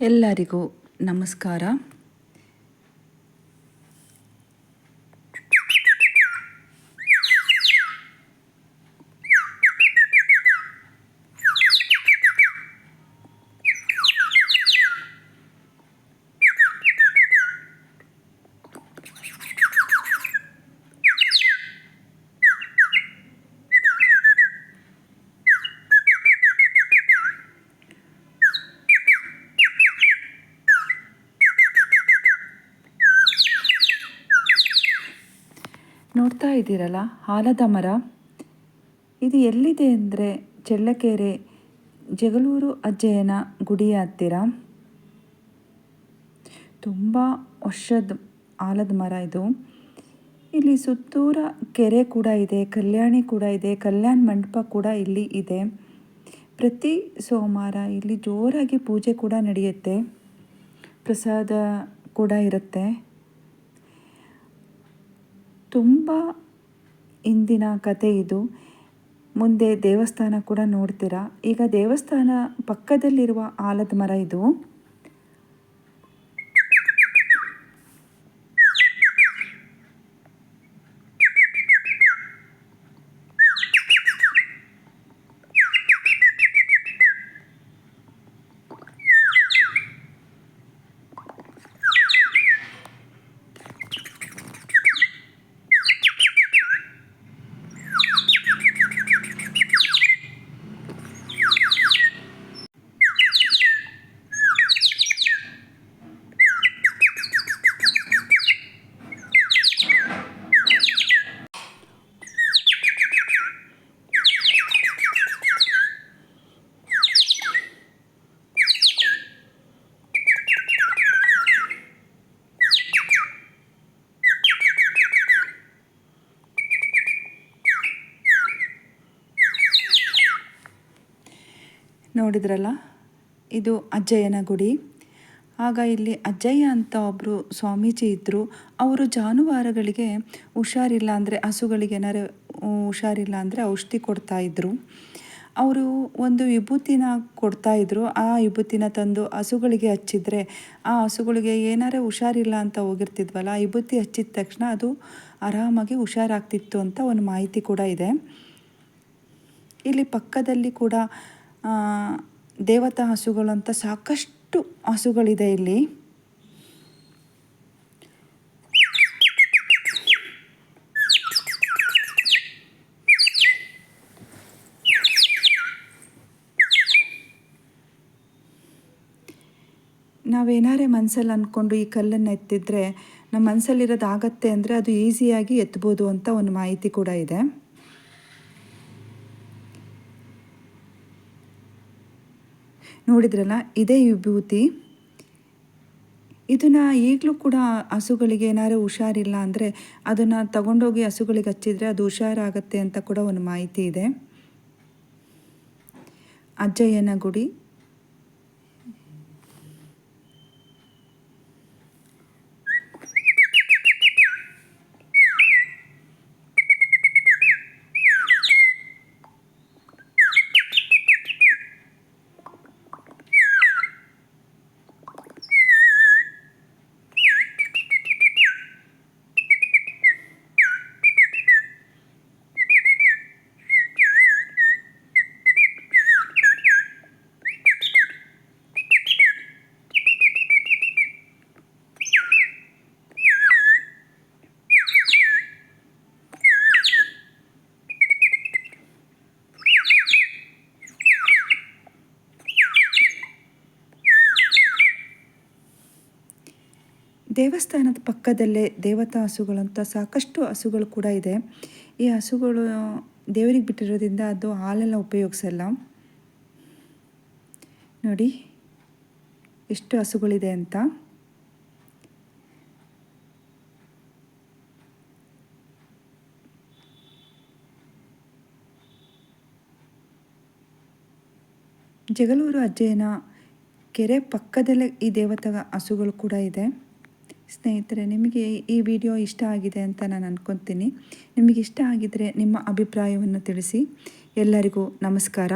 ಎಲ್ಲರಿಗೂ ನಮಸ್ಕಾರ. ನೋಡ್ತಾ ಇದ್ದೀರಲ್ಲ? ಆಲದ ಮರ. ಇದು ಎಲ್ಲಿದೆ ಅಂದರೆ ಚಳ್ಳಕೆರೆ, ಜಗಳೂರು ಅಜ್ಜಯ್ಯನ ಗುಡಿಯ ಹತ್ತಿರ. ತುಂಬ ವರ್ಷದ ಆಲದ ಮರ ಇದು. ಇಲ್ಲಿ ಸುತ್ತೂರ ಕೆರೆ ಕೂಡ ಇದೆ, ಕಲ್ಯಾಣಿ ಕೂಡ ಇದೆ, ಕಲ್ಯಾಣ ಮಂಟಪ ಕೂಡ ಇಲ್ಲಿ ಇದೆ. ಪ್ರತಿ ಸೋಮವಾರ ಇಲ್ಲಿ ಜೋರಾಗಿ ಪೂಜೆ ಕೂಡ ನಡೆಯುತ್ತೆ. ಪ್ರಸಾದ ಕೂಡ ಇರುತ್ತೆ. ತುಂಬ ಇಂದಿನ ಕತೆ ಇದು. ಮುಂದೆ ದೇವಸ್ಥಾನ ಕೂಡ ನೋಡ್ತೀರಾ? ಈಗ ದೇವಸ್ಥಾನ ಪಕ್ಕದಲ್ಲಿರುವ ಆಲದ ಮರ ಇದು. ನೋಡಿದ್ರಲ್ಲ? ಇದು ಅಜ್ಜಯ್ಯನ ಗುಡಿ. ಆಗ ಇಲ್ಲಿ ಅಜ್ಜಯ್ಯ ಅಂತ ಒಬ್ಬರು ಸ್ವಾಮೀಜಿ ಇದ್ದರು ಅವರು ಜಾನುವಾರುಗಳಿಗೆ ಹುಷಾರಿಲ್ಲ ಅಂದರೆ, ಹಸುಗಳಿಗೆ ಏನಾರು ಹುಷಾರಿಲ್ಲ ಅಂದರೆ ಔಷಧಿ ಕೊಡ್ತಾಯಿದ್ರು ಅವರು ಒಂದು ವಿಭೂತಿನ ಕೊಡ್ತಾಯಿದ್ರು ಆ ವಿಭೂತಿನ ತಂದು ಹಸುಗಳಿಗೆ ಹಚ್ಚಿದ್ರೆ, ಆ ಹಸುಗಳಿಗೆ ಏನಾರೇ ಹುಷಾರಿಲ್ಲ ಅಂತ ಹೋಗಿರ್ತಿದ್ವಲ್ಲ, ಆ ವಿಭೂತಿ ಹಚ್ಚಿದ ತಕ್ಷಣ ಅದು ಆರಾಮಾಗಿ ಹುಷಾರಾಗ್ತಿತ್ತು ಅಂತ ಒಂದು ಮಾಹಿತಿ ಕೂಡ ಇದೆ. ಇಲ್ಲಿ ಪಕ್ಕದಲ್ಲಿ ಕೂಡ ದೇವತಾ ಹಸುಗಳು ಅಂತ ಸಾಕಷ್ಟು ಹಸುಗಳಿದೆ ಇಲ್ಲಿ. ನಾವೇನಾರೇ ಮನಸ್ಸಲ್ಲಿ ಅಂದ್ಕೊಂಡು ಈ ಕಲ್ಲನ್ನು ಎತ್ತಿದ್ರೆ ನಮ್ಮ ಮನಸ್ಸಲ್ಲಿರೋದು ಆಗತ್ತೆ ಅಂದರೆ ಅದು ಈಸಿಯಾಗಿ ಎತ್ಬೋದು ಅಂತ ಒಂದು ಮಾಹಿತಿ ಕೂಡ ಇದೆ. ನೋಡಿದ್ರಲ್ಲ, ಇದೇ ವಿಭೂತಿ. ಇದನ್ನು ಈಗಲೂ ಕೂಡ ಹಸುಗಳಿಗೆ ಏನಾದ್ರು ಹುಷಾರಿಲ್ಲ ಅಂದರೆ ಅದನ್ನು ತಗೊಂಡೋಗಿ ಹಸುಗಳಿಗೆ ಹಚ್ಚಿದರೆ ಅದು ಹುಷಾರಾಗತ್ತೆ ಅಂತ ಕೂಡ ಒಂದು ಮಾಹಿತಿ ಇದೆ. ಅಜ್ಜಯ್ಯನ ಗುಡಿ. ದೇವಸ್ಥಾನದ ಪಕ್ಕದಲ್ಲೇ ದೇವತಾ ಹಸುಗಳಂತ ಸಾಕಷ್ಟು ಹಸುಗಳು ಕೂಡ ಇದೆ. ಈ ಹಸುಗಳು ದೇವರಿಗೆ ಬಿಟ್ಟಿರೋದ್ರಿಂದ ಅದು ಹಾಲೆಲ್ಲ ಉಪಯೋಗಿಸಲ್ಲ. ನೋಡಿ, ಎಷ್ಟು ಹಸುಗಳಿದೆ ಅಂತ. ಜಗಳೂರು ಅಜ್ಜಯ್ಯನ ಕೆರೆ ಪಕ್ಕದಲ್ಲೇ ಈ ದೇವತಾ ಹಸುಗಳು ಕೂಡ ಇದೆ. ಸ್ನೇಹಿತರೆ, ನಿಮಗೆ ಈ ವಿಡಿಯೋ ಇಷ್ಟ ಆಗಿದೆ ಅಂತ ನಾನು ಅಂದ್ಕೊತೀನಿ ನಿಮಗೆ ಇಷ್ಟ ಆಗಿದ್ದರೆ ನಿಮ್ಮ ಅಭಿಪ್ರಾಯವನ್ನು ತಿಳಿಸಿ. ಎಲ್ಲರಿಗೂ ನಮಸ್ಕಾರ.